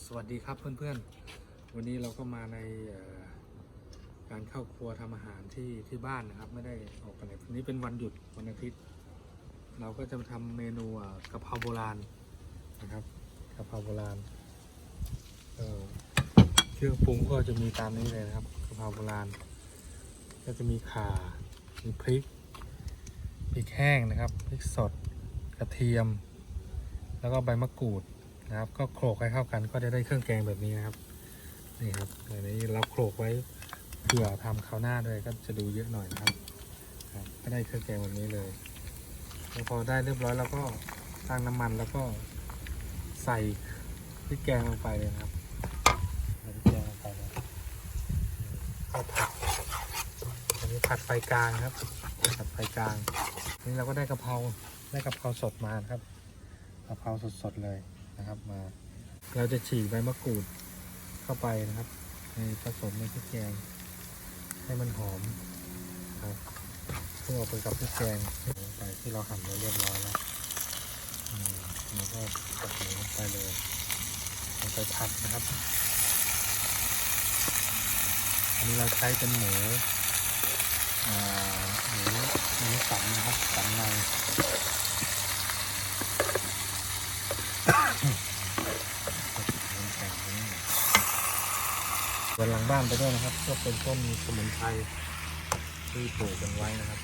สวัสดีครับเพื่อนๆ วันนี้เราก็มาในการเข้าครัวทำอาหารที่ที่บ้านนะครับ ไม่ได้ออกไปไหนวันนี้เป็นวันหยุดวันอาทิตย์ เราก็จะมาทำเมนูกะเพราโบราณนะครับกะเพราโบราณเเครื่องปรุงก็จะมีตามนี้เลยนะครับกะเพราโบราณ ก็จะมีข่า มีพริกพริกแห้งนะครับพริกสดกระเทียม แล้วก็ใบมะกรูด นะครับ ก็โขลกให้เข้ากันก็จะได้เครื่องแกงแบบนี้นะครับนี่ครับอันนี้เราโขลกไว้เผื่อทำคราวหน้าด้วยก็จะดูเยอะหน่อยนะครับครับก็ได้เครื่องแกงแบบนี้เลยพอได้เรียบร้อยแล้วก็ตั้งน้ำมันแล้วก็ใส่พริกแกงลงไปเลยครับใส่พริกแกงลงไปเลยก็ผัดอันนี้ผัดไฟกลางครับผัดไฟกลางนี่เราก็ได้กะเพราได้กะเพราสดมาครับกะเพราสดๆเลย นะครับมา เราจะฉีกใบมะกรูดเข้าไปนะครับในผสมในพริกแกง ให้มันหอมครับเพื่อเอาไปกับพริกแกงใส่ที่เราหั่นไว้เรียบร้อยแล้วมแล้วก็ใส่ลงไปเลยลงไปผัดนะครับอันนี้เราใช้เป็นหมูหมูหมูสันนะครับสันใน เดินหลังบ้านไปด้วยนะครับก็เป็นต้นสมุนไพรที่ปลูกกันไว้นะครับ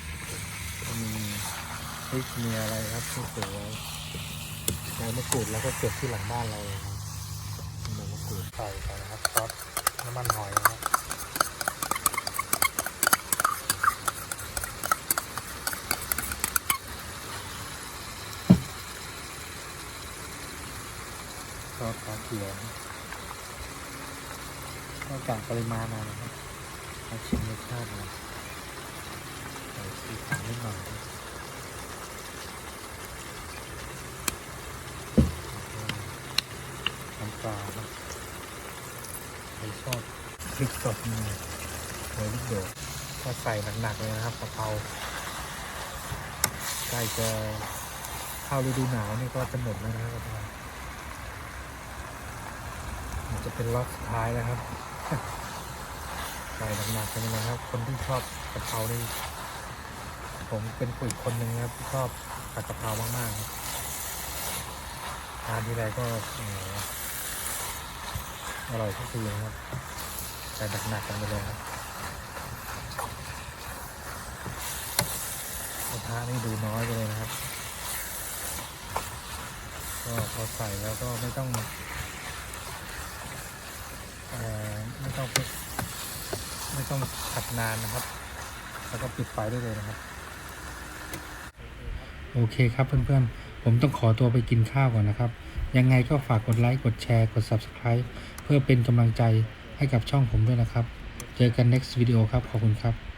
ก็มีพริกมีอะไรครับที่ปลูกไว้ใบมะกรูดแล้วก็เก็บที่หลังบ้านเราเลยครับใบมะกรูดใส่ไปนะครับซอสน้ำมันหอยนะครับซอสขาเขียว ก็กากปริมาณมานะครับมาชิมรสชาตินะใส่สีขาวนิดหน่อยน้ำปลาครับใครชอบพริกสดนี่เลยลูกโดดก็ใส่หนักๆเลยนะครับกะเพราใกล้จะเข้าฤดูหนาวนี่ก็จะหมดแล้วนะครับกะเพรามันจะเป็นล็อตสุดท้ายแล้วครับ ใส่หนักๆกันเลยนะครับ คนที่ชอบกะเพรานี่ผมเป็นผู้อีกคนหนึ่งนะครับที่ชอบผัดกะเพรามากๆครับทานทีไรก็เอ่ออร่อยทุกทีนะครับใส่หนักๆกันไปเลยครับกระทะนี่ดูน้อยไปเลยนะครับ ก็พอใส่แล้วก็ไม่ต้อง เอ่อไม่ต้องขัดนานนะครับ แล้วก็ปิดไฟได้เลยนะครับ โอเคครับเพื่อนๆ ผมต้องขอตัวไปกินข้าวก่อนนะครับ ยังไงก็ฝากกดไลค์ กดแชร์ กด Subscribe เพื่อเป็นกำลังใจให้กับช่องผมด้วยนะครับ เจอกัน next video ครับ ขอบคุณครับ